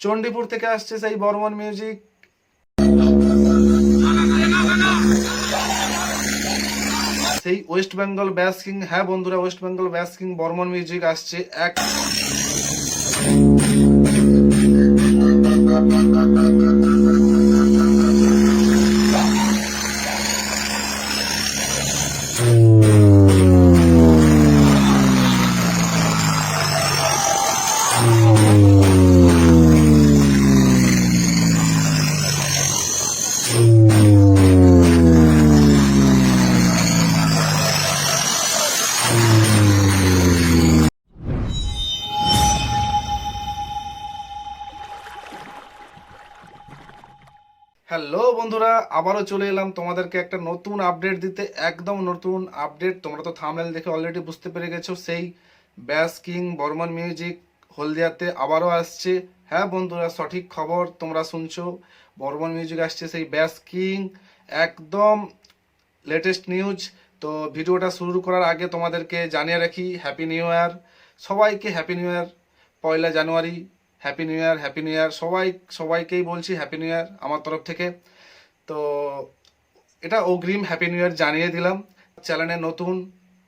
চণ্ডীপুর থেকে আসছে সেই বর্মন মিউজিক সেই ওয়েস্ট বেঙ্গল ব্যাস কিং হ্যাঁ বন্ধুরা West Bengal bass king Barman music আসছে এক হ্যালো বন্ধুরা, আবারও চলে এলাম তোমাদেরকে একটা নতুন আপডেট দিতে, একদম নতুন আপডেট তোমরা তো থামনেল দেখে অলরেডি বুঝতে পেরে গেছো, সেই ব্যাস কিং বর্মন মিউজিক হলদিয়াতে আবারও আসছে। হ্যাঁ বন্ধুরা, সঠিক খবর তোমরা শুনছো বর্মন মিউজিক আসছে সেই ব্যাস কিং একদম লেটেস্ট নিউজ তো ভিডিওটা শুরু করার আগে তোমাদেরকে জানিয়ে রাখি হ্যাপি নিউ ইয়ার সবাইকে হ্যাপি নিউ ইয়ার পয়লা জানুয়ারি। Happy new year happy new year সবাই, সবাইকেই বলছি হ্যাপি নিউ ইয়ার আমার তরফ থেকে। তো এটা অগ্রিম হ্যাপি নিউ ইয়ার জানিয়ে দিলাম। চ্যানেলে নতুন,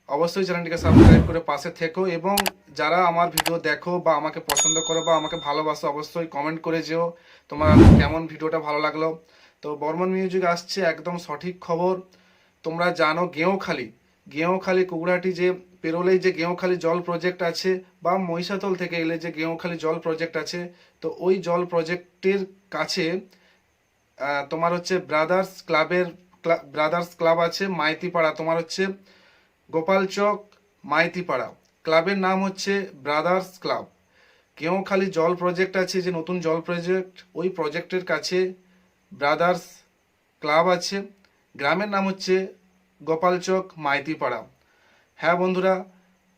অবশ্যই চ্যানেলটিকে সাবস্ক্রাইব করে পাশে থেকো এবং যারা আমার ভিডিও দেখো বা আমাকে পছন্দ করো বা আমাকে ভালোবাসো, অবশ্যই কমেন্ট করে যেও। তোমার কেমন ভিডিওটা ভালো লাগল? তো বর্মন মিউজিক আসছে একদম সঠিক খবর। তোমরা জানো গেঁওখালি গেঁওখালি কুকুরাটি যে পেরোলেই যে গেঁওখালি জল প্রজেক্ট আছে, বা মহিষাতল থেকে এলে যে গেঁওখালি জল প্রজেক্ট আছে, তো ওই জল প্রজেক্টের কাছে তোমার হচ্ছে ব্রাদার্স ক্লাবের ব্রাদার্স ক্লাব আছে, মাইতিপাড়া। তোমার হচ্ছে গোপালচক মাইতিপাড়া। ক্লাবের নাম হচ্ছে ব্রাদার্স ক্লাব কেউখালি জল প্রজেক্ট আছে, যে নতুন জল প্রজেক্ট ওই প্রজেক্টের কাছে ব্রাদার্স ক্লাব আছে। গ্রামের নাম হচ্ছে গোপালচক মাইতিপাড়া। হ্যাঁ বন্ধুরা,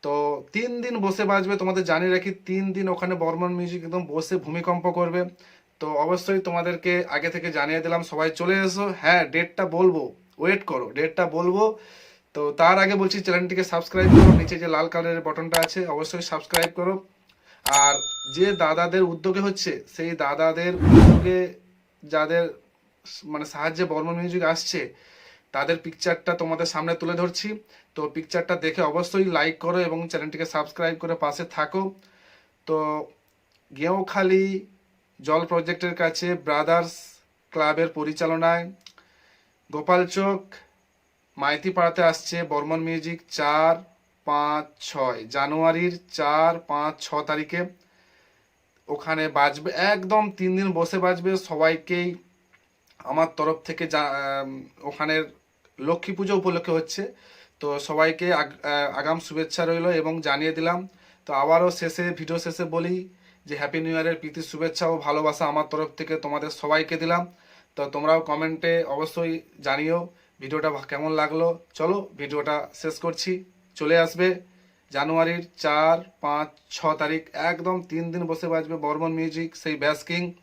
তো তিন দিন বসে বাজবে, তোমাদের জানিয়ে রাখি, তিন দিন ওখানে বর্মন মিউজিক একদম বসে ভূমিকম্প করবে। তো অবশ্যই তোমাদেরকে আগে থেকে জানিয়ে দিলাম, সবাই চলে এসো। হ্যাঁ ডেটটা বলব, ওয়েট করো, ডেটটা বলব। তো তার আগে বলছি, চ্যানেলটিকে সাবস্ক্রাইব করো, নিচে যে লাল কালারের বটনটা আছে, অবশ্যই সাবস্ক্রাইব করো। আর যে দাদাদের উদ্যোগে হচ্ছে, সেই দাদাদের উদ্যোগে যাদের মানে সাহায্যে বর্মন মিউজিক আসছে তাদের পিকচারটা তোমাদের সামনে তুলে ধরছি। তো পিকচারটা দেখে অবশ্যই লাইক করো এবং চ্যানেলটিকে সাবস্ক্রাইব করে পাশে থাকো। তো গেঁওখালি জল প্রজেক্টের কাছে ব্রাদার্স ক্লাবের পরিচালনায় গোপাল গোপালচক মাইতিপাড়াতে আসছে বর্মন মিউজিক চার পাঁচ ছয়, জানুয়ারির চার পাঁচ ছ তারিখে। ওখানে বাজবে, একদম তিন দিন বসে বাজবে সবাইকেই। আমার তরফ থেকে যা ওখানের লক্ষ্মী পুজো উপলক্ষে হচ্ছে। তো সবাইকে আগ- আগাম শুভেচ্ছা রইল এবং জানিয়ে দিলাম। তো আবারও শেষে, ভিডিও শেষে বলি যে হ্যাপি নিউ ইয়ারের প্রীতি, শুভেচ্ছা ও ভালোবাসা আমার তরফ থেকে তোমাদের সবাইকে দিলাম। তো তোমরাও কমেন্টে অবশ্যই জানিও ভিডিওটা কেমন লাগল। চলো ভিডিওটা শেষ করছি। চলে আসবে জানুয়ারির চার, পাঁচ, ছ তারিখ। একদম তিন দিন বসে বাজবে বর্মন মিউজিক, সেই ব্যাস কিং।